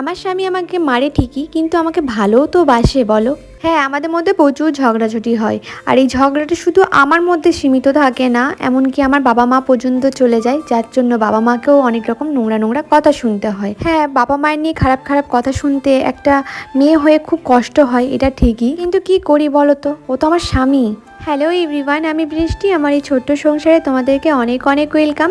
আমার স্বামী আমাকে মারে ঠিকই, কিন্তু আমাকে ভালোও তো বাসে, বলো। হ্যাঁ আমাদের মধ্যে প্রচুর ঝগড়াঝাটি হয়, আর এই ঝগড়াটা শুধু আমার মধ্যে সীমিত থাকে না, এমনকি আমার বাবা মা পর্যন্ত চলে যায়, যার জন্য বাবা মাকেও অনেক রকম নোংরা নোংরা কথা শুনতে হয়। হ্যাঁ বাবা মায়ের নিয়ে খারাপ খারাপ কথা শুনতে একটা মেয়ে হয়ে খুব কষ্ট হয়, এটা ঠিকই, কিন্তু কি করি বলো তো? ও তো আমার স্বামী। হ্যালো এভরিওয়ান আমি বৃষ্টি। আমার এই ছোট্ট সংসারে তোমাদেরকে অনেক অনেক ওয়েলকাম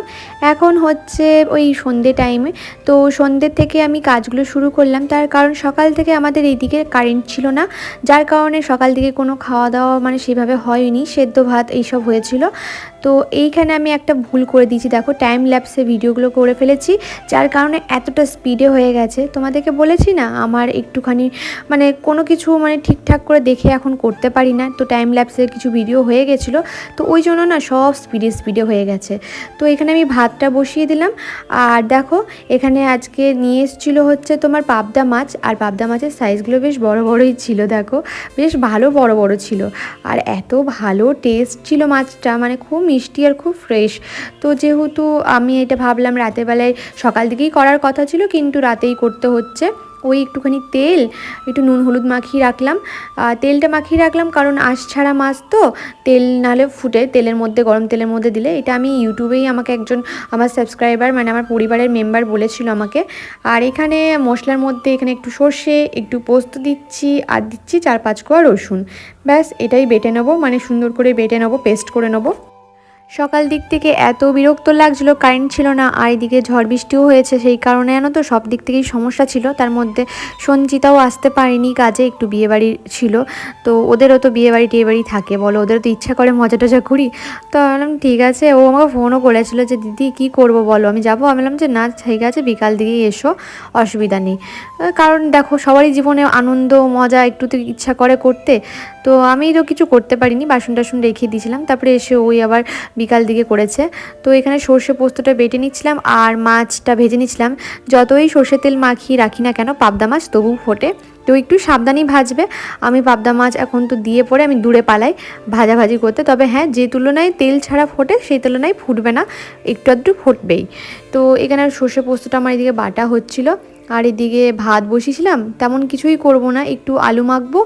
এখন হচ্ছে ওই সন্ধে টাইমে তো সন্ধ্যের থেকে আমি কাজগুলো শুরু করলাম। তার কারণ সকাল থেকে আমাদের এইদিকে কারেন্ট ছিল না। যার কারণে সকাল থেকে কোনো খাওয়া দাওয়া মানে সেভাবে হয়নি। সেদ্ধ ভাত এইসব হয়েছিল। তো এইখানে আমি একটা ভুল করে দিয়েছি। দেখো টাইম ল্যাপসে ভিডিওগুলো করে ফেলেছি। যার কারণে এতটা স্পিডে হয়ে গেছে। তোমাদেরকে বলেছি না, আমার একটুখানি মানে কোনো কিছু মানে ঠিকঠাক করে দেখে এখন করতে পারি না। তো টাইম ল্যাপসে কিছু ভিডিও হয়ে গেছিল, তো ওই জন্য না সব স্পিডে স্পিডে হয়ে গেছে। তো এখানে আমি ভাতটা বসিয়ে দিলাম। আর দেখো, এখানে আজকে নিয়ে এসেছিল হচ্ছে তোমার পাবদা মাছ, আর পাবদা মাছের সাইজগুলো বেশ বড় বড়ই ছিল, দেখো। বেশ ভালো বড় বড় ছিল। আর এত ভালো টেস্ট ছিল মাছটা মানে খুব মিষ্টি আর খুব ফ্রেশ তো যেহেতু আমি এটা ভাবলাম রাতের বেলায় সকাল দিকেই করার কথা ছিল, কিন্তু রাতেই করতে হচ্ছে। ওই একটুখানি তেল, একটু নুন হলুদ মাখিয়ে রাখলাম। তেলটা মাখিয়ে রাখলাম কারণ আঁশ ছাড়া মাছ তো, তেল নালে ফুটে তেলের মধ্যে, গরম তেলের মধ্যে দিলে। এটা আমি ইউটিউবেই আমাকে একজন, আমার সাবস্ক্রাইবার মানে আমার পরিবারের মেম্বার বলেছিল আমাকে। আর এখানে মশলার মধ্যে এখানে একটু সর্ষে, একটু পোস্ত দিচ্ছি, আর দিচ্ছি চার পাঁচ কোয়া রসুন। ব্যাস, এটাই বেটে নেব মানে সুন্দর করে বেটে নেব, পেস্ট করে নেব। সকাল দিক থেকে এত বিরক্ত লাগছিল, কারেন্ট ছিল না, আর এদিকে ঝড় বৃষ্টিও হয়েছে, সেই কারণে জানো তো, সব দিক থেকেই সমস্যা ছিল। তার মধ্যে সঞ্চিতাও আসতে পারেনি, কাজে একটু বিয়েবাড়ি ছিল। তো ওদেরও তো বিয়েবাড়ি টিয়েবাড়ি থাকে, বলো, ওদেরও তো ইচ্ছা করে মজা টজা করি। তো বললাম, ঠিক আছে। ও আমাকে ফোনও করেছিল যে, দিদি, কি করব বলো? আমি যাব? আমি বললাম যে, না, ঠিক আছে, বিকাল দিকেই এসো, অসুবিধা নেই। কারণ দেখো, সবারই জীবনে আনন্দ, মজা, একটু তো ইচ্ছা করে করতে। তো আমি তো কিছু করতে পারিনি, বাসন টাসন রেখে দিয়েছিলাম, তারপরে এসে ওই আবার বিকাল দিকে করেছে। তো এখানে সর্ষে পোস্তটা বেটে নিচ্ছিলাম আর মাছটা ভেজে নিচ্ছিলাম। যতই সর্ষে তেল মাখিয়ে রাখি না কেন, পাবদা মাছ তবু ফোটে। তো একটু সাবধানেই ভাজবে। আমি পাবদা মাছ এখন তো দিয়ে পরে আমি দূরে পালাই ভাজাভাজি করতে। তবে হ্যাঁ যে তুলনায় তেল ছাড়া ফোটে, সেই তুলনায় ফুটবে না, একটু আধটু ফুটবেই। তো এখানে সর্ষে পোস্তটা আমার এদিকে বাটা হচ্ছিল। আর এদিকে ভাত বসিয়েছিলাম, তেমন কিছুই করব না, একটু আলু মাখবো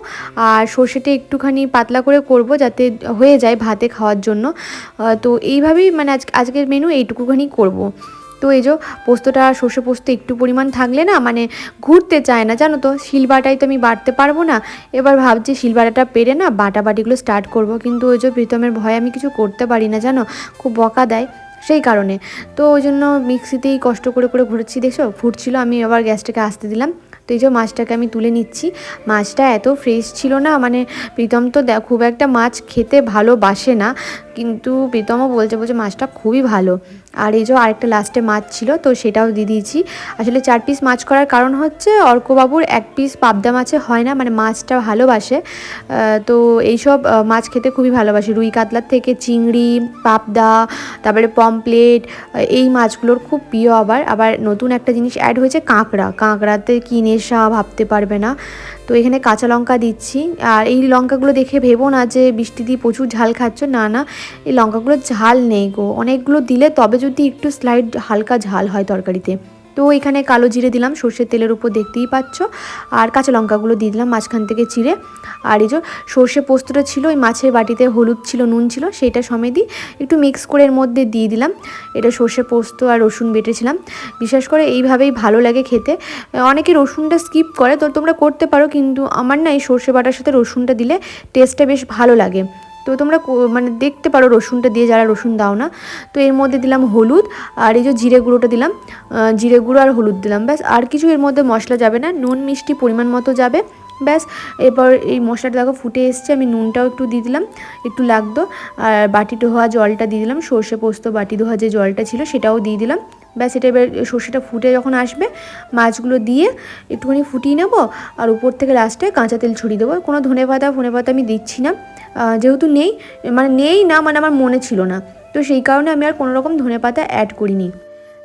আর সর্ষেটা একটুখানি পাতলা করে করব যাতে হয়ে যায় ভাতে খাওয়ার জন্য। তো এইভাবেই মানে আজ, আজকের মেনু এইটুকুখানি করব। তো এই যে পোস্তটা, সর্ষে পোস্ত একটু পরিমাণ থাকলে না মানে ঘুরতে চায় না, জানো তো? শিলবাটাই তো আমি বাটতে পারব না। এবার ভাবছি শিলবাটাটা পেরে না বাটা বাটিগুলো স্টার্ট করব, কিন্তু ওই যে প্রীতমের ভয়ে আমি কিছু করতে পারি না, জানো? খুব বকা দেয়। সেই কারণে। তো ওই জন্য মিক্সিতেই কষ্ট করে করে ঘুরেছি, দেখছ? ফুটছিল, আমি আবার গ্যাসটাকে আসতে দিলাম। তো এই যে মাছটাকে আমি তুলে নিচ্ছি। মাছটা এত ফ্রেশ ছিল না মানে প্রীতম তো খুব একটা মাছ খেতে ভালোবাসে না। কিন্তু প্রীতমও বলছে বলছে মাছটা খুবই ভালো। আর এই যে আরেকটা লাস্টে মাছ ছিল, তো সেটাও দিয়ে দিয়েছি। আসলে চার পিস মাছ করার কারণ হচ্ছে, অর্কবাবুর এক পিস পাবদা মাছে হয় না মানে মাছটা ভালোবাসে। তো এইসব মাছ খেতে খুবই ভালোবাসে। রুই কাতলার থেকে চিংড়ি, পাবদা, তারপরে পমপ্লেট এই মাছগুলোর খুব প্রিয় আবার। আবার নতুন একটা জিনিস অ্যাড হয়েছে কাঁকড়া। কাঁকড়াতে কী নেশা ভাবতে পারবে না। তো এখানে কাঁচা লঙ্কা দিচ্ছি। আর এই লঙ্কাগুলো দেখে ভেবো না যে বৃষ্টি দিয়ে প্রচুর ঝাল খাচ্ছ। না না, এই লঙ্কাগুলো ঝাল নেই গো। অনেকগুলো দিলে তবে যদি একটু স্লাইড হালকা ঝাল হয় তরকারিতে। তো এখানে কালো জিরে দিলাম, সর্ষের তেলের উপর দেখতেই পাচ্ছ। আর কাঁচা লঙ্কাগুলো দিয়ে দিলাম মাঝখান থেকে চিড়ে। আর এই যে সর্ষে পোস্তটা ছিল, ওই মাছের বাটিতে হলুদ ছিল, নুন ছিল, সেটা সমেতই একটু মিক্স করে এর মধ্যে দিয়ে দিলাম। এটা সর্ষে পোস্ত আর রসুন বেটেছিলাম। বিশেষ করে এইভাবেই ভালো লাগে খেতে। অনেকে রসুনটা স্কিপ করে, তো তোমরা করতে পারো, কিন্তু আমার না এই সর্ষে বাটার সাথে রসুনটা দিলে টেস্টটা বেশ ভালো লাগে। তো তোমরা মানে দেখতে পারো রসুনটা দিয়ে যারা রসুন দাও না, তো এর মধ্যে দিলাম হলুদ আর এই যে জিরে গুঁড়োটা দিলাম জিরে গুঁড়ো আর হলুদ দিলাম, ব্যাস। আর কিছু এর মধ্যে মশলা যাবে না, নুন মিষ্টি পরিমাণ মতো যাবে, ব্যাস। এরপর এই মশলাটা দেখো ফুটে এসছে, আমি নুনটাও একটু দিয়ে দিলাম, একটু লাগতো। আর বাটি ধোয়া জলটা দিয়ে দিলাম, সর্ষে পোস্ত বাটি ধোয়া যে জলটা ছিল সেটাও দিয়ে দিলাম, ব্যাস। এটা এবার সর্ষেটা ফুটে যখন আসবে, মাছগুলো দিয়ে একটুখানি ফুটিয়ে নেব, আর উপর থেকে লাস্টে কাঁচা তেল ছড়িয়ে দেবো। কোনো ধনে পাতা ফোনে পাতা আমি দিচ্ছি না। যেহেতু নেই মানে নেই না মানে আমার মনে ছিল না। তো সেই কারণে আমি আর কোনো রকম ধনে পাতা অ্যাড করিনি।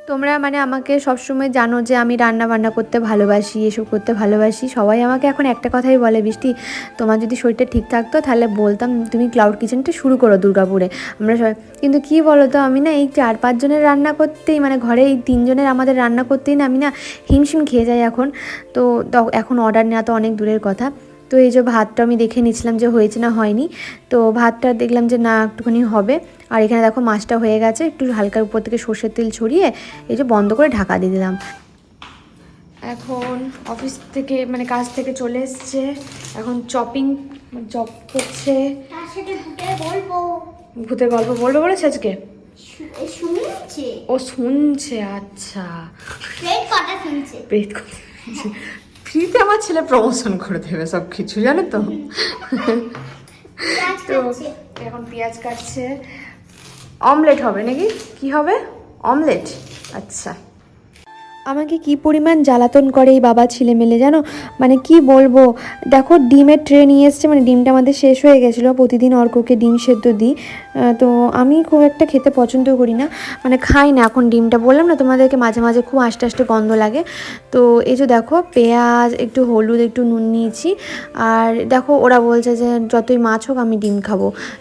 তোমরা মানে আমাকে সবসময় জানো যে আমি রান্না বান্না করতে ভালোবাসি, এসব করতে ভালোবাসি। সবাই আমাকে এখন একটা কথাই বলে, বৃষ্টি, তোমার যদি শরীরটা ঠিক থাকতো, তাহলে বলতাম তুমি ক্লাউড কিচেনটা শুরু করো দুর্গাপুরে। আমরা সবাই, কিন্তু কী বলো তো আমি না এই চার পাঁচজনের রান্না করতেই মানে ঘরে এই তিনজনের আমাদের রান্না করতেই না, আমি না হিমশিম খেয়ে যাই এখন। তো এখন অর্ডার নেওয়া তো অনেক দূরের কথা। তো এই যে ভাতটা আমি দেখে নিচ্ছিলাম যে হয়েছে না হয়নি তো ভাতটা দেখলাম যে না একটুখানি হবে। আর এখানে দেখো মাছটা হয়ে গেছে একটু হালকার উপর থেকে সর্ষের তেল ছড়িয়ে এই যে বন্ধ করে ঢাকা দিয়ে দিলাম। এখন অফিস থেকে মানে কাজ থেকে চলে এসছে। এখন চপিং জব করছে। ভূতের গল্প বলবে বলেছে আজকে? ও শুনছে আচ্ছা। শুনছে? প্রেত কথা ফ্রিতে আমার ছেলে প্রমোশন করে দেবে সব কিছু জানো তো? তো এখন পেঁয়াজ কাটছে। অমলেট হবে নাকি? কি হবে? অমলেট আচ্ছা। আমাকে কি পরিমাণ জ্বালাতন করে এই বাবা ছেলে মেলে জানো? মানে কি বলব? দেখো, ডিমের ট্রে নিয়ে এসছে মানে ডিমটা আমাদের শেষ হয়ে গেছিল, প্রতিদিন অর্ককে ডিম সেদ্ধ দিই। তো আমি খুব একটা খেতে পছন্দ করি না মানে খাই না এখন ডিমটা। বললাম না তোমাদেরকে, মাঝে মাঝে খুব আস্তে আস্তে গন্ধ লাগে। তো এই যে দেখো, পেঁয়াজ, একটু হলুদ, একটু নুন নিয়েছি। আর দেখো, ওরা বলছে যে যতই মাছ হোক, আমি ডিম খাব।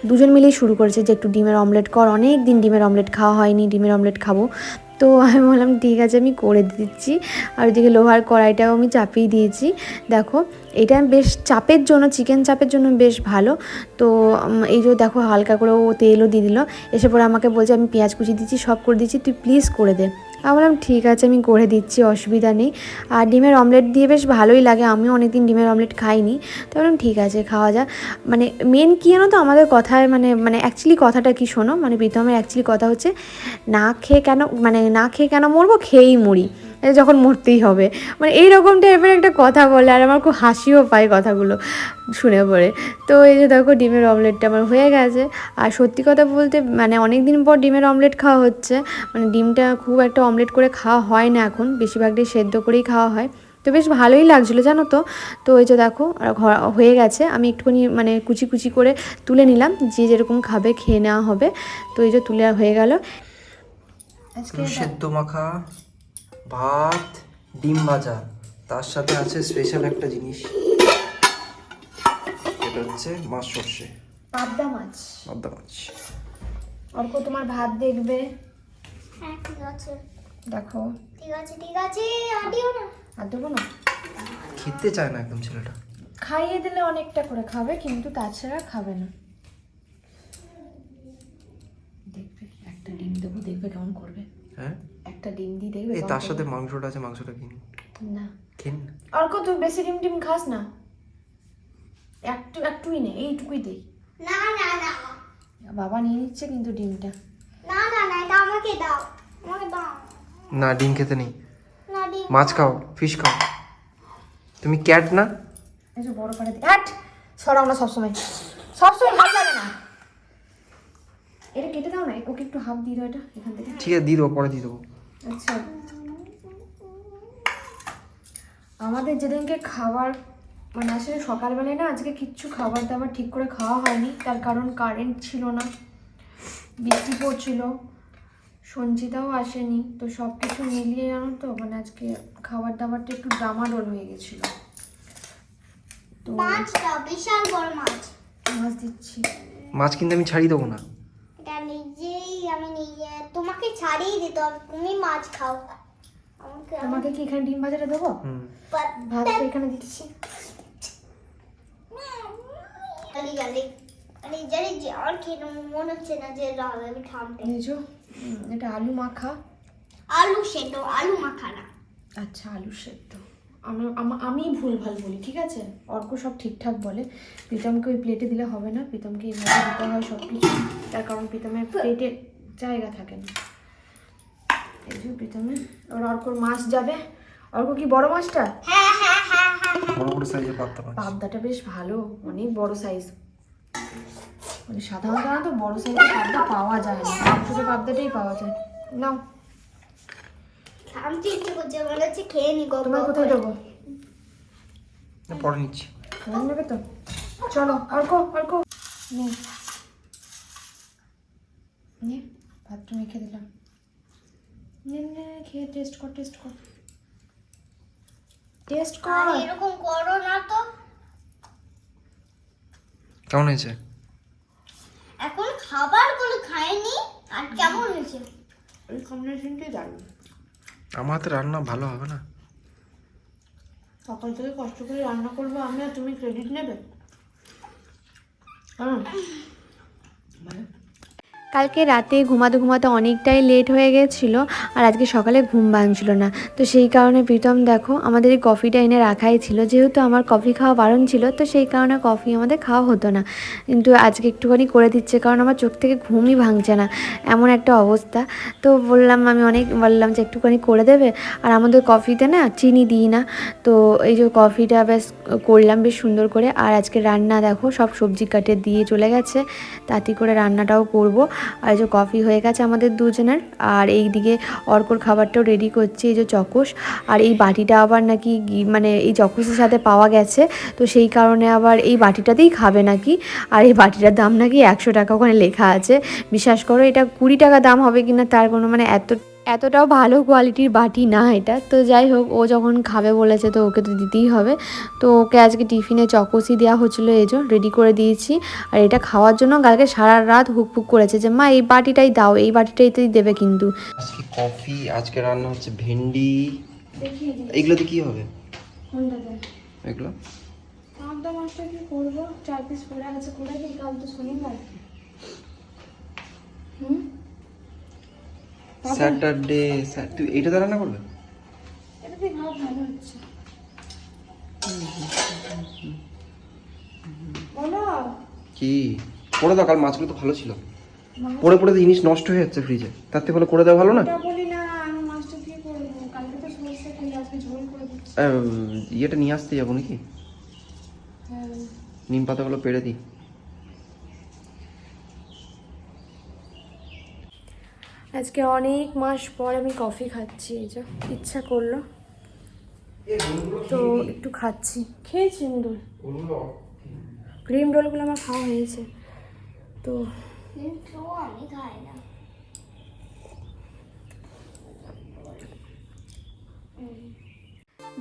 দুজন মিলেই শুরু করেছে যে, একটু ডিমের অমলেট কর। অনেক দিন ডিমের অমলেট খাওয়া হয়নি, ডিমের অমলেট খাব। তো আমি বললাম, ঠিক আছে, আমি করে দিচ্ছি। আর ওইদিকে লোহার কড়াইটাও আমি চাপিয়ে দিয়েছি। দেখো, এটা বেশ চাপের জন্য, চিকেন চাপের জন্য বেশ ভালো। তো এই যে দেখো, হালকা করে ও তেলও দিয়ে দিল। এসে পরে আমাকে বলছে, আমি পেঁয়াজ কুচি দিচ্ছি, সব করে দিচ্ছি, তুই প্লিজ করে দে। আমি বললাম ঠিক আছে, আমি করে দিচ্ছি, অসুবিধা নেই। আর ডিমের অমলেট দিয়ে বেশ ভালোই লাগে, আমিও অনেকদিন ডিমের অমলেট খাইনি। তো বললাম, ঠিক আছে, খাওয়া যা মানে মেন কী জানো তো, আমাদের কথায় মানে মানে অ্যাকচুয়ালি কথাটা কি শোনো? মানে প্রীতমের অ্যাকচুয়ালি কথা হচ্ছে, না খেয়ে কেন মানে না খেয়ে কেন মরবো? খেয়েই মরি। যখন মরতেই হবে। মানে এইরকম টাইপের একটা কথা বলে আর আমার খুব হাসিও পায় কথাগুলো শুনে পড়ে। তো এই যে দেখো ডিমের অমলেটটা আমার হয়ে গেছে। আর সত্যি কথা বলতে মানে অনেক দিন পর ডিমের অমলেট খাওয়া হচ্ছে। মানে ডিমটা খুব একটা অমলেট করে খাওয়া হয় না এখন। বেশিরভাগটাই সেদ্ধ করেই খাওয়া হয়। তো বেশ ভালোই লাগছিল জানো তো? তো এই যে দেখো আর ঘ- হয়ে গেছে। আমি একটুখানি মানে কুচি কুচি করে তুলে নিলাম। যে যেরকম খাবে খেয়ে নেওয়া হবে। তো এই যে তুলে হয়ে গেল। আজকে সেদ্ধ মাখা। ভাত ডিম ভাজা। তার সাথে আছে স্পেশাল একটা জিনিস। এটা হচ্ছে মাছ সর্ষে। পাবদা মাছ। পাবদা মাছ। অর্ক তোমার ভাত দেখবে। হ্যাঁ ঠিক আছে। দেখো। ঠিক আছে ঠিক আছে আর দিও না। আর দেবো না? খেতে চায় না একদম ছেলেটা। খাইয়ে দিলে অনেকটা করে খাবে কিন্তু তাছাড়া খাবে না। দেখবে একটা ডিম দেবো দেখবে কেমন করবে। হ্যাঁ? একটা ডিম দিয়ে দেখবে এই তার সাথে মাংসটা আছে মাংসটা কিনি। না। খেন অর্ক তুই বেশি ডিম টিম খাস না। একটু একটুই নে এইটুকুই দেই না না না। বাবা নিয়ে নিচ্ছে কিন্তু ডিমটা। না না না এটা আমাকে দাও। আমাকে দাও। না ডিম খেতে নেই। না ডিম মাছ খাও ফিশ খাও। তুমি ক্যাট না? এই যে বড় পাড়া দিয়ে হ্যাট সরাও না সবসময়। সবসময় ভালো লাগে না। এটা কেটে দাও না ওকে একটু হাফ দিয়ে দাও এটা এখান থেকে। ঠিক আছে দিয়ে দেবো পরে দিয়ে দেবো। আচ্ছা। আমাদের যেদিনকে খাবার মানে আসলে সকালবেলায় না আজকে কিচ্ছু খাবার দাবার ঠিক করে খাওয়া হয়নি। তার কারণ কারেন্ট ছিল না বৃষ্টি পড়ছিল সঞ্চিতাও আসেনি। তো সব কিছু মিলিয়ে জানো তো মানে আজকে খাবার দাবারটা একটু ডামাডোল হয়ে গেছিল। তো মাছ বিশাল বড় মাছ। মাছ দিচ্ছি। মাছ কিন্তু আমি ছাড়িয়ে দেবো না। এটা নিজেই আমি নিজে তোমাকে ছাড়িয়ে দিতে হবে তুমি মাছ খাও। আমাকে তোমাকে কি এখানে ডিম ভাজাটা দেবো? ভাত তো এখানে দিচ্ছি। গালি গালি। আরে জানি যে আর খেয়ে মনে হচ্ছে না যে রাগ আমি থামতে। বুঝেছ এটা আলু মাখা। আলু সেদ্ধ আলু মাখা না। আচ্ছা আলু সেদ্ধ। আমি আমা- আমি ভুল ভালো বলি ঠিক আছে? অর্ক সব ঠিকঠাক বলে। প্রীতমকে ওই প্লেটে দিলে হবে না। প্রীতমকে এইভাবে দিতে হয় সব কিছু তার কারণ প্রীতমের প্লেটে জায়গা থাকে না। এই যে প্রীতমের ওর অর্কর মাছ যাবে। অর্ক কি বড় মাছটা? বড় বড় সাইজের পাবদা মাছ। পাবদাটা বেশ ভালো। অনেক বড় সাইজ মানে সাধারণত বড় সাইজের পাবদা পাওয়া যায় না। ছোটো পাবদাটাই পাওয়া যায়। নাও। থামতে ইচ্ছে করছে মনে হচ্ছে খেয়ে নি গো তোমার কোথায় দেবো না, পরে নিচ্ছি। খাবার নেবে তো? চলো অর্ক অর্ক। নে। নে ভাতটা মেখে দিলাম। খেয়ে টেস্ট কর টেস্ট কর। টেস্ট আর এরকম করো না তো। কেমন হয়েছে? এখন খাবারগুলো খায়নি আর কেমন হয়েছে? এই কম্বিনেশনটাই দারুণ। আমার হাতে রান্না ভালো হবে না। সকাল থেকে কষ্ট করে রান্না করব আমি আর তুমি ক্রেডিট নেবে? হ্যাঁ। কালকে রাতে ঘুমাতে ঘুমাতে অনেকটাই লেট হয়ে গেছিল আর আজকে সকালে ঘুম ভাঙছিল না। তো সেই কারণে প্রীতম দেখো, আমাদের এই কফিটা এনে রাখাই ছিল। যেহেতু আমার কফি খাওয়া বারণ ছিল, তো সেই কারণে কফি আমাদের খাওয়া হতো না। কিন্তু আজকে একটুখানি করে দিচ্ছে কারণ আমার চোখ থেকে ঘুমই ভাঙছে না। এমন একটা অবস্থা। তো বললাম, আমি অনেক বললাম যে একটুখানি করে দেবে। আর আমাদের কফিতে না চিনি দিই না। তো এই যে কফিটা বেশ করলাম বেশ সুন্দর করে। আর আজকে রান্না দেখো, সব সবজি কাটে দিয়ে চলে গেছে। তাতে করে রান্নাটাও করব। আর এই যে কফি হয়ে গেছে আমাদের দুজনের, আর এই দিকে অর্কর খাবারটাও রেডি করছে এই যে চকোস আর এই বাটিটা আবার নাকি মানে এই চকোসের সাথে পাওয়া গেছে, তো সেই কারণে আবার এই বাটিটাতেই খাবে নাকি, আর এই বাটিটার দাম নাকি একশো টাকা ওখানে লেখা আছে, বিশ্বাস করো এটা কুড়ি টাকা দাম হবে কিনা তার কোনো মানে এত এতটাও ভালো কোয়ালিটির বাটি না এটা। তো যাই হোক ও যখন খাবে বলেছে তো ওকে তো দিতেই হবে। তো ওকে আজকে টিফিনে চকোসি দেওয়া হচ্ছিল এই যে রেডি করে দিয়েছি। আর এটা খাওয়ার জন্য কালকে সারা রাত হুকপুক করেছে যে মা এই বাটিটাই দাও এই বাটিটাইতেই দেবে কিন্তু। আজকে কফি আজকে রান্না হচ্ছে ভেন্ডি। এগুলোতে কি হবে? এগুলো? কি করব চার পিস পড়ে গেছে করে দিই কাল তো শনিবার। হুম? স্যাটারডে তুই রান্না করবে? এটা ভালো হচ্ছে। বলো। কি? করে দাও কাল মাছগুলো তো ভালো ছিল। পড়ে পড়ে তো জিনিস নষ্ট হয়ে যাচ্ছে ফ্রিজে তার থেকে ভালো করে দেওয়া ভালো না? বলি না করব। তো ইয়েটা নিয়ে আসতে যাব নাকি? হ্যাঁ। নিম পাতাগুলো পেড়ে দিই। আজকে অনেক মাস পর আমি কফি খাচ্ছি এই যা ইচ্ছা করল। তো একটু খাচ্ছি। খেয়েছি ইন্দুর ক্রিম রোলগুলো আমার খাওয়া হয়েছে। তো আমি খাই না।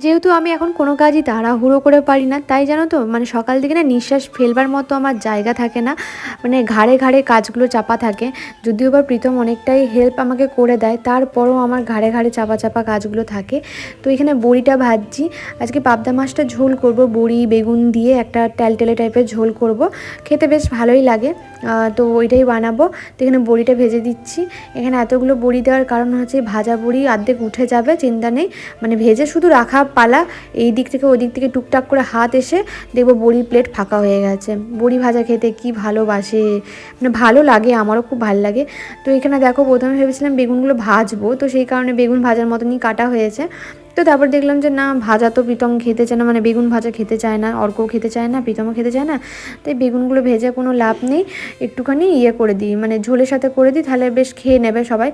যেহেতু আমি এখন কোনো কাজই তাড়াহুড়ো করে পারি না, তাই জানো তো মানে সকাল দিকে না নিঃশ্বাস ফেলবার মতো আমার জায়গা থাকে না মানে ঘাড়ে ঘাড়ে কাজগুলো চাপা থাকে। যদিও বা প্রীতম অনেকটাই হেল্প আমাকে করে দেয়, তারপরও আমার ঘাড়ে ঘাড়ে চাপা চাপা কাজগুলো থাকে। তো এখানে বড়িটা ভাজছি, আজকে পাবদা মাছটা ঝোল করব, বড়ি, বেগুন দিয়ে একটা টেলটেলে টাইপের ঝোল করব, খেতে বেশ ভালোই লাগে তো ওইটাই বানাবো। তো এখানে বড়িটা ভেজে দিচ্ছি, এখানে এতগুলো বড়ি দেওয়ার কারণ হচ্ছে ভাজা বড়ি অর্ধেক উঠে যাবে, চিন্তা নেই মানে ভেজে শুধু রাখা পালা, এই দিক থেকে ওই দিক থেকে টুকটাক করে হাত এসে দেখব বড়ি প্লেট ফাঁকা হয়ে গেছে। বড়ি ভাজা খেতে কি ভালোবাসে। মানে ভালো লাগে, আমারও খুব ভালো লাগে। তো এখানে দেখো, প্রথমে ভেবেছিলাম বেগুনগুলো ভাজবো, তো সেই কারণে বেগুন ভাজার মতনই কাটা হয়েছে। তো তারপর দেখলাম যে না, ভাজা তো প্রীতম খেতে চায় না মানে বেগুন ভাজা খেতে চায় না, অর্কও খেতে চায় না, প্রীতমও খেতে চায় না। তাই বেগুনগুলো ভেজে কোনো লাভ নেই, একটুখানি ইয়ে করে দিই মানে ঝোলের সাথে করে দিই, তাহলে বেশ খেয়ে নেবে সবাই।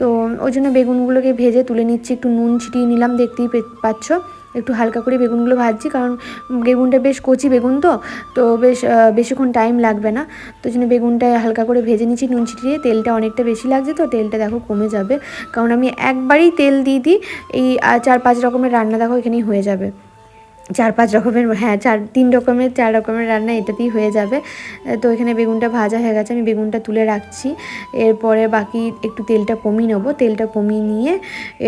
তো ওই জন্য বেগুনগুলোকে ভেজে তুলে নিচ্ছি, একটু নুন ছিটিয়ে নিলাম, দেখতেই পাচ্ছ। একটু হালকা করে বেগুনগুলো ভাজছি, কারণ বেগুনটা বেশ কচি বেগুন তো তো বেশ বেশিক্ষণ টাইম লাগবে না। তো জন্য বেগুনটা হালকা করে ভেজে নিচ্ছি, নুন ছিটিয়ে। তেলটা অনেকটা বেশি লাগছে তো, তেলটা দেখো কমে যাবে। কারণ আমি একবারই তেল দিয়ে দিই, এই চার পাঁচ রকমের রান্না দেখো এখানেই হয়ে যাবে। চার পাঁচ রকমের হ্যাঁ চার, তিন রকমের, চার রকমের রান্না এটাতেই হয়ে যাবে। তো এখানে বেগুনটা ভাজা হয়ে গেছে, আমি বেগুনটা তুলে রাখছি। এরপরে বাকি একটু তেলটা কমিয়ে নেব। তেলটা কমিয়ে নিয়ে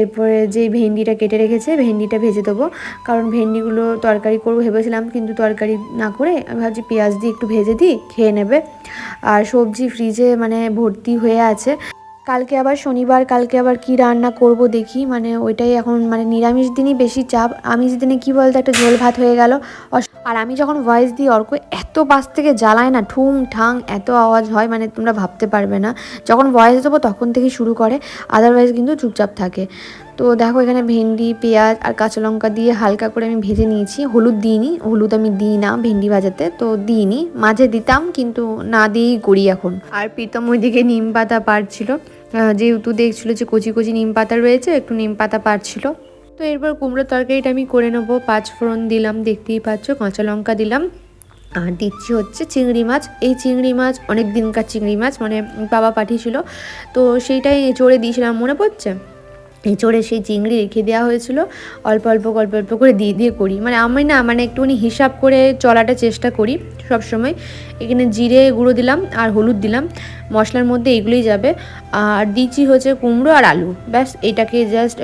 এরপরে যে ভেন্ডিটা কেটে রেখেছে, ভেন্ডিটা ভেজে দেবো। কারণ ভেন্ডিগুলো তরকারি করব ভেবেছিলাম, কিন্তু তরকারি না করে, আমি ভাবছি পেঁয়াজ দিয়ে একটু ভেজে দিই, খেয়ে নেবে। আর সবজি ফ্রিজে মানে ভর্তি হয়ে আছে। কালকে আবার শনিবার, কালকে আবার কি রান্না করব দেখি। মানে ওইটাই এখন মানে নিরামিষ দিনই বেশি চাপ। আমিষ দিনে কি বলতো, একটা ঝোল ভাত হয়ে গেল। আর আমি যখন ভয়েস দিই অর্ক, এত পাশ থেকে জ্বালায় না, ঠুং ঠাং, এত আওয়াজ হয় মানে তোমরা ভাবতে পারবে না। যখন ভয়েস দেবো তখন থেকেই শুরু করে আদারওয়াইজ কিন্তু চুপচাপ থাকে। তো দেখো এখানে ভেন্ডি, পেঁয়াজ আর কাঁচা লঙ্কা দিয়ে হালকা করে আমি ভেজে নিয়েছি। হলুদ দিইনি, হলুদ আমি দিই না ভেন্ডি ভাজাতে, তো দিইনি। মাঝে দিতাম, কিন্তু না দিয়েই করি এখন। আর প্রীতম ওইদিকে নিম পাতা পারছিল। যেহেতু দেখছিলো যে কচি কচি নিম পাতা রয়েছে, একটু নিম পাতা পারছিল তো এরপর কুমড়ো তরকারিটা আমি করে নেব। পাঁচ ফোড়ন দিলাম, দেখতেই পাচ্ছ, কাঁচা লঙ্কা দিলাম। আর দিচ্ছি হচ্ছে চিংড়ি মাছ। এই চিংড়ি মাছ, অনেক দিনকার চিংড়ি মাছ মানে বাবা পাঠিয়েছিল। তো সেইটাই চড়ে দিয়েছিলাম, মনে পড়ছে? এঁচড়ে সেই চিংড়ি রেখে দেওয়া হয়েছিল। অল্প অল্প অল্প অল্প করে দিয়ে দিয়ে করি। মানে আমি না মানে একটুখানি হিসাব করে চলাটা চেষ্টা করি সব সময় এখানে জিরে গুঁড়ো দিলাম আর হলুদ দিলাম। মশলার মধ্যে এগুলোই যাবে। আর দিচ্ছি হচ্ছে কুমড়ো আর আলু। ব্যাস, এটাকে জাস্ট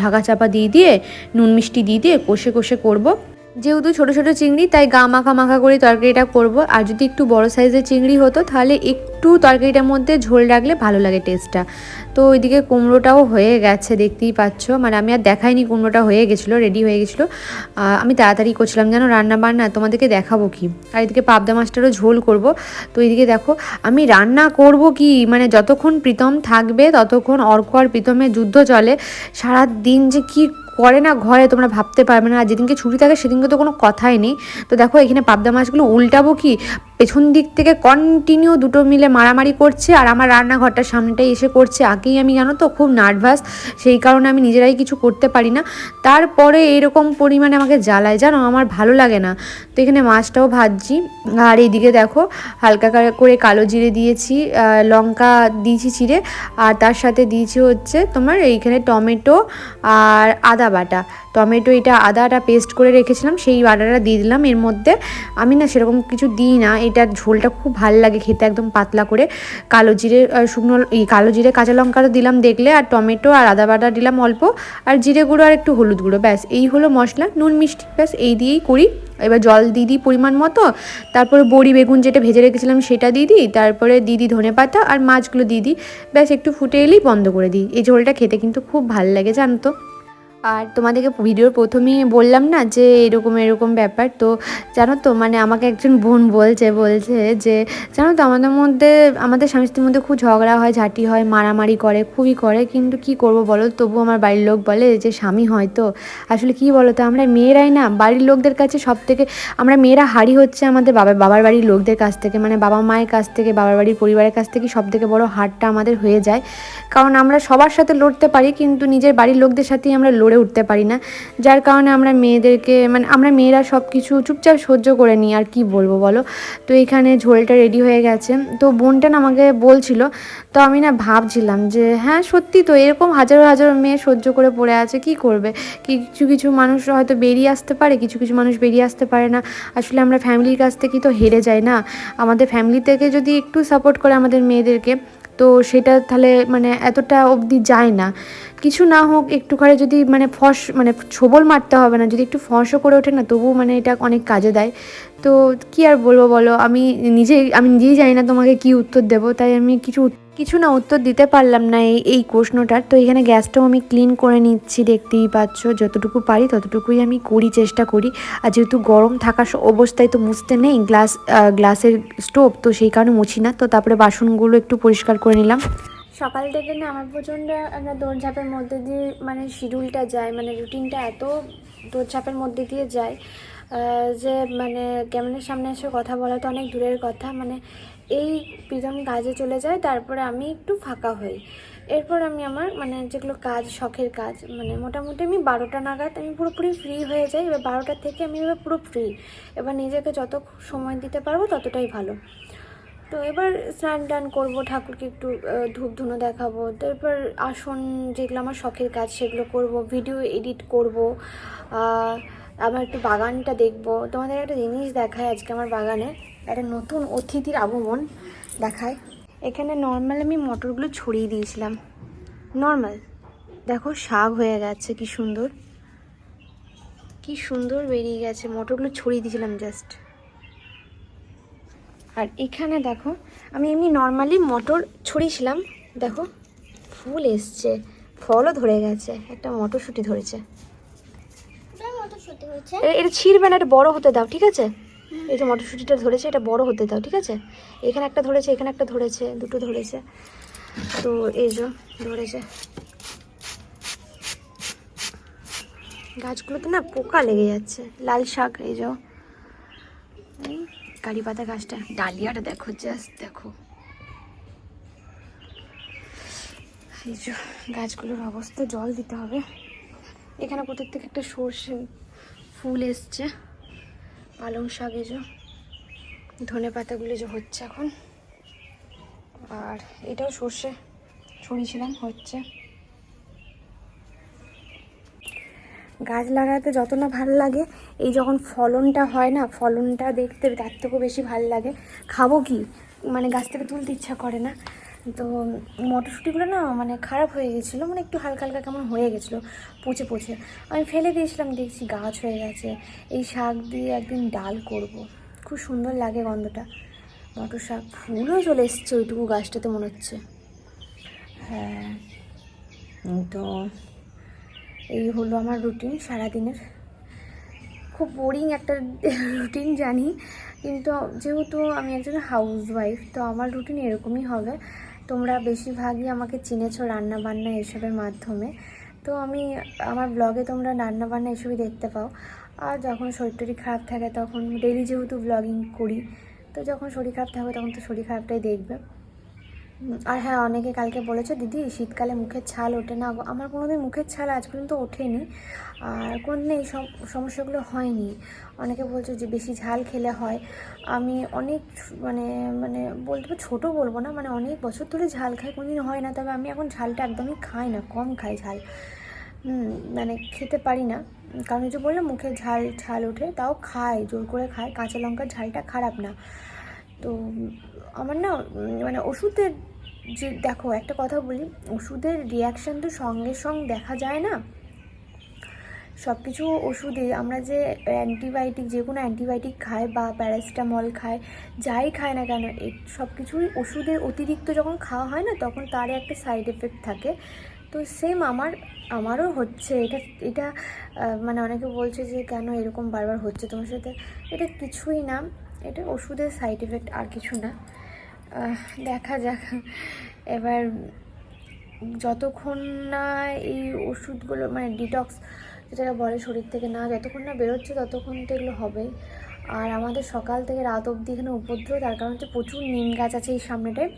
ঢাকা চাপা দিয়ে দিয়ে, নুন মিষ্টি দিয়ে দিয়ে কষে কষে করব। যেহেতু ছোট ছোট চিংড়ি, তাই গা মাখা মাখা করে তরকারিটা করব। আর যদি একটু বড় সাইজের চিংড়ি হতো, তাহলে একটু তরকারিটার মধ্যে ঝোল রাখলে ভালো লাগে টেস্টটা তো ওইদিকে কুমড়োটাও হয়ে গেছে, দেখতেই পাচ্ছ। মানে আমি আর দেখাইনি কুমড়োটা হয়ে গেছিল রেডি হয়ে গেছিল। আমি তাড়াতাড়ি করছিলাম, যেন রান্না বান্না তোমাদেরকে দেখাবো কি? আর এদিকে পাবদা মাছটারও ঝোল করব। তো এইদিকে দেখো, আমি রান্না করব কি? মানে যতক্ষণ প্রীতম থাকবে, ততক্ষণ অর্ক আর প্রীতমের যুদ্ধ চলে। সারা দিন যে কি করে না ঘরে তোমরা ভাবতে পারবে না। আর যেদিনকে ছুটি থাকে, সেদিনকে তো কোনো কথাই নেই। তো দেখো, এখানে পাবদা মাছগুলো উল্টাবো কি? পেছন দিক থেকে কন্টিনিউ দুটো মিলে মারামারি করছে আর আমার রান্নাঘরটার সামনেটাই এসে করছে। আগেই আমি জানো তো খুব নার্ভাস সেই কারণে আমি নিজেরাই কিছু করতে পারি না। তারপরে এরকম পরিমাণে আমাকে জ্বালায়। জানো, আমার ভালো লাগে না। তো এখানে মাছটাও ভাজছি। আর এইদিকে দেখো, হালকা করে কালো জিরে দিয়েছি লঙ্কা দিয়েছি চিড়ে। আর তার সাথে দিয়েছি হচ্ছে তোমার এইখানে টমেটো আর আদা বাটা। টমেটো এটা আদাটা পেস্ট করে রেখেছিলাম, সেই বাটাটা দিয়ে দিলাম। এর মধ্যে আমি না সেরকম কিছু দিই না। এটার ঝোলটা খুব ভালো লাগে খেতে, একদম পাতলা করে। কালো জিরে শুকনো এই কালো জিরে, কাঁচা লঙ্কাটা দিলাম দেখলে, আর টমেটো আর আদা বাটা দিলাম অল্প। আর জিরে গুঁড়ো আর একটু হলুদ গুঁড়ো, ব্যাস, এই হলো মশলা। নুন, মিষ্টি, ব্যাস, এই দিয়েই করি। এবার জল দিয়ে দিই পরিমাণ মতো। তারপরে বড়ি, বেগুন যেটা ভেজে রেখেছিলাম সেটা দিয়ে দিই। তারপরে দিদি ধনে পাতা আর মাছগুলো দিয়ে দিই। ব্যাস, একটু ফুটে এলেই বন্ধ করে দিই। এই ঝোলটা খেতে কিন্তু খুব ভালো লাগে, জানো তো? আর তোমাদেরকে ভিডিওর প্রথমেই বললাম না যে এরকম এরকম ব্যাপার, তো জানো তো মানে আমাকে একজন বোন বলছে বলছে যে, জানো তো, আমাদের মধ্যে, আমাদের স্বামী স্ত্রীর মধ্যে খুব ঝগড়া হয়, ঝাঁটি হয়, মারামারি করে, খুবই করে, কিন্তু কি করব বলো? তবু আমার বাড়ির লোক বলে যে স্বামী হয় তো। আসলে কি বলো তো, আমরা মেয়েরাই না, বাড়ির লোকদের কাছে সব থেকে আমরা মেয়েরা হারি হচ্ছে আমাদের বাবা, বাবার বাড়ির লোকদের কাছ থেকে মানে বাবা মায়ের কাছ থেকে, বাবার বাড়ির পরিবারের কাছ থেকে সব থেকে বড় হারটা আমাদের হয়ে যায়। কারণ আমরা সবার সাথে লড়তে পারি, কিন্তু নিজের বাড়ির লোকদের সাথেই আমরা লড়ে উঠতে পারি না। যার কারণে আমরা মেয়েদেরকে মানে আমরা মেয়েরা সব কিছু চুপচাপ সহ্য করে নিই, আর কি বলব বলো? তো এখানে ঝোলটা রেডি হয়ে গেছে। তো বোনটা না আমাকে বলছিল, তো আমি না ভাবছিলাম যে হ্যাঁ সত্যি তো এরকম হাজারো হাজারো মেয়ে সহ্য করে পড়ে আছে, কি করবে? কিছু কিছু মানুষ হয়তো বেরিয়ে আসতে পারে, কিছু কিছু মানুষ বেরিয়ে আসতে পারে না। আসলে আমরা ফ্যামিলির কাছ থেকেই তো হেরে যাই না। আমাদের ফ্যামিলি থেকে যদি একটু সাপোর্ট করে আমাদের মেয়েদেরকে তো সেটা তাহলে মানে এতটা অবধি যায় না। কিছু না হোক একটু করে যদি মানে ফস মানে ছোবল মারতে হবে না, যদি একটু ফসও করে ওঠে না, তবুও মানে এটা অনেক কাজে দেয়। তো কি আর বলব বলো, আমি নিজে আমি নিজেই জানি না তোমাকে কি উত্তর দেবো, তাই আমি কিছু কিছু না উত্তর দিতে পারলাম না এই এই প্রশ্নটার। তো এখানে গ্যাসটাও আমি ক্লিন করে নিচ্ছি, দেখতেই পাচ্ছ। যতটুকু পারি ততটুকুই আমি করি, চেষ্টা করি। আর যেহেতু গরম থাকা অবস্থায় তো মুছতে নেই গ্লাস গ্লাসের স্টোভ তো সেই কারণে মুছি না। তো তারপরে বাসনগুলো একটু পরিষ্কার করে নিলাম। সকাল থেকে না আমার প্রচণ্ড একটা দৌড়ঝাঁপের মধ্যে দিয়ে মানে শিডিউলটা যায় মানে রুটিনটা এত দৌড়ঝাঁপের মধ্যে দিয়ে যায়। যে মানে ক্যামেরার সামনে এসে কথা বলা তো অনেক দূরের কথা। মানে এই প্রীতম কাজে চলে যায়, তারপরে আমি একটু ফাঁকা হই। এরপর আমি আমার মানে যেগুলো কাজ, শখের কাজ মানে মোটামুটি আমি বারোটা নাগাদ আমি পুরোপুরি ফ্রি হয়ে যাই। এবার বারোটার থেকে আমি এবার পুরো ফ্রি এবার নিজেকে যত সময় দিতে পারব ততটাই ভালো। তো এবার স্নান টান করব, ঠাকুরকে একটু ধূপ ধুনো দেখাবো। তারপর আসন যেগুলো আমার শখের কাজ সেগুলো করব ভিডিও এডিট করব। আমার একটু বাগানটা দেখব। তোমাদের একটা জিনিস দেখায় আজকে আমার বাগানে। একটা নতুন অতিথির আগমন দেখায় এখানে নর্মাল আমি মটরগুলো ছড়িয়ে দিয়েছিলাম। নর্মাল দেখো শাক হয়ে গেছে, কি সুন্দর। কি সুন্দর বেরিয়ে গেছে, মটরগুলো ছড়িয়ে দিয়েছিলাম জাস্ট আর এখানে দেখো, আমি এমনি নর্মালি মটর ছড়িয়েছিলাম। দেখো, ফুল এসছে, ফলও ধরে গেছে, একটা মটরশুঁটি ধরেছে ওটার মতো শুতে হয়েছে এ- এটা ছিঁড়বে না, এটা বড় হতে দাও, ঠিক আছে? এই যে মটরশুঁটিটা ধরেছে, এটা বড় হতে দাও, ঠিক আছে? এখানে একটা ধরেছে, এখানে একটা ধরেছে, দুটো ধরেছে। তো এই যে, ধরেছে। গাছগুলোতে না পোকা লেগে যাচ্ছে, লাল শাক, এই যে। কারি পাতা গাছটা, ডালিয়াটা দেখো জাস্ট দেখো। এই যে, গাছগুলোর অবস্থা, জল দিতে হবে। এখানে কোথার থেকে একটা সর্ষে ফুল এসছে, পালং শাক যে, ধনে পাতাগুলো যে হচ্ছে এখন। আর এটাও সর্ষে ছড়িয়েছিলাম হচ্ছে। গাছ লাগাতে যত না ভালো লাগে, এই যখন ফলনটা হয় না, ফলনটা দেখতে তার থেকেও বেশি ভালো লাগে। খাব কি? মানে গাছ থেকে তুলতে ইচ্ছা করে না। তো মটরশুঁটিগুলো না মানে খারাপ হয়ে গেছিল মানে একটু হালকা হালকা কেমন হয়ে গেছিল, পচে পচে। আমি ফেলে দিয়েছিলাম, দেখছি গাছ হয়ে গেছে। এই শাক দিয়ে একদিন ডাল করব। খুব সুন্দর লাগে গন্ধটা। মটর শাক ফুলও চলে এসছে ওইটুকু গাছটাতে মনে হচ্ছে। হ্যাঁ তো এই হলো আমার রুটিন সারাদিনের। খুব বোরিং একটা রুটিন জানি, কিন্তু যেহেতু আমি একজন হাউস ওয়াইফ তো আমার রুটিন এরকমই হবে। তোমরা বেশিরভাগই আমাকে চিনেছো রান্না বান্না এসবের মাধ্যমে। তো আমি আমার ব্লগে তোমরা রান্না বান্না এসবই দেখতে পাও। আর যখন শরীর টরীর খারাপ থাকে তখন ডেলি যেহেতু ব্লগিং করি, তো যখন শরীর খারাপ থাকবে তখন তো শরীর খারাপটাই দেখবে। আর হ্যাঁ অনেকে কালকে বলেছে, দিদি, শীতকালে মুখের ছাল ওঠে না। আমার কোনোদিন মুখের ছাল আজ পর্যন্ত ওঠেনি। আর কোনোদিন এই সব সমস্যাগুলো হয়নি। অনেকে বলছে যে, বেশি ঝাল খেলে হয়। আমি অনেক মানে মানে বলতে ছোটো বলব না মানে অনেক বছর ধরে ঝাল খাই, কোনোদিন হয় না। তবে আমি এখন ঝালটা একদমই খাই না, কম খাই ঝাল। মানে খেতে পারি না। কারণ যে বললাম, মুখে ঝাল ঝাল ওঠে, তাও খাই, জোর করে খাই। কাঁচা লঙ্কার ঝালটা খারাপ না। তো, আমার না মানে ওষুধের যে দেখো, একটা কথা বলি, ওষুধের রিয়াকশান তো সঙ্গে সঙ্গে দেখা যায় না? সব কিছু ওষুধে আমরা যে অ্যান্টিবায়োটিক যে কোনো অ্যান্টিবায়োটিক খাই বা প্যারাসিটামল খাই, যাই খায় না কেন সব কিছুই ওষুধের অতিরিক্ত যখন খাওয়া হয় না, তখন তার একটা সাইড এফেক্ট থাকে। তো সেম আমার, আমারও হচ্ছে। এটা এটা মানে অনেকে বলছে যে, কেন এরকম বারবার হচ্ছে তোমার সাথে? এটা কিছুই না। এটা ওষুধের সাইড এফেক্ট আর কিছু না। দেখা যাক। এবার যতক্ষণ না এই ওষুধগুলো মানে ডিটক্স যেটাকে বলে শরীর থেকে না, যতক্ষণ না বেরোচ্ছে ততক্ষণ তো এগুলো হবেই। আর আমাদের সকাল থেকে রাত অবধি এখানে উপদ্রব, তার কারণ হচ্ছে প্রচুর নিম গাছ আছে এই সামনেটায়।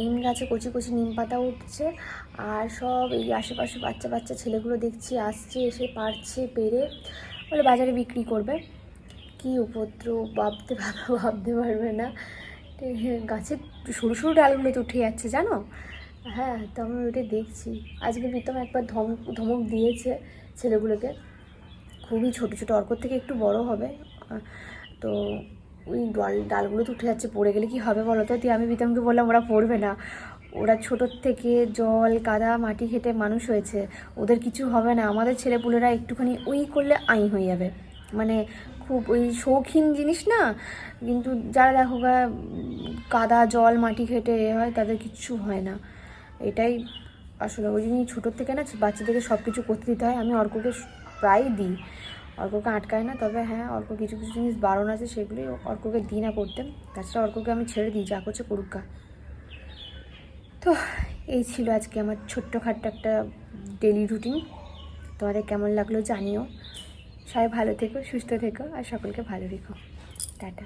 নিম গাছে কচি কচি নিম পাতা উঠছে, আর সব এই আশেপাশে বাচ্চা বাচ্চা ছেলেগুলো দেখছি আসছে, এসে পারছে, পেরে বলে বাজারে বিক্রি করবে। কি উপদ্রব, ভাবতে ভাবা, ভাবতে পারবে না। গাছের সরু সরু ডালগুলো তো উঠে যাচ্ছে, জানো? হ্যাঁ তো আমি ওইটা দেখছি। আজকে প্রীতম একবার ধমক ধমক দিয়েছে ছেলেগুলোকে। খুবই ছোটো ছোটো, অর্কর থেকে একটু বড় হবে। তো ওই ডাল, ডালগুলো তো উঠে যাচ্ছে, পড়ে গেলে কি হবে বলো তো? দিয়ে আমি প্রীতমকে বললাম, ওরা পড়বে না। ওরা ছোটোর থেকে জল, কাদা, মাটি খেটে মানুষ হয়েছে। ওদের কিছু হবে না। আমাদের ছেলেপুলেরা একটুখানি ওই করলে আই হয়ে যাবে। মানে খুব ওই শৌখিন জিনিস না? কিন্তু যারা দেখো কাদা জল মাটি খেটে এ হয়, তাদের কিচ্ছু হয় না। এটাই আসলে ওই জন্যই ছোটোর থেকে না, বাচ্চাদেরকে সব কিছু করতে দিতে হয়। আমি অর্ককে প্রায় দিই। অর্ককে আটকায় না, তবে হ্যাঁ অর্ক কিছু কিছু জিনিস বারণ আছে সেগুলি অর্ককে দিই না করতে। তাছাড়া অর্ককে আমি ছেড়ে দিই, যা করছে করুক। তো এই ছিল আজকে আমার ছোট্টখাট্ট একটা ডেলি রুটিন তোমাদের কেমন লাগল জানিও। সবাই ভালো থেকো সুস্থ থেকো আর সকলকে ভালো রেখো টাটা।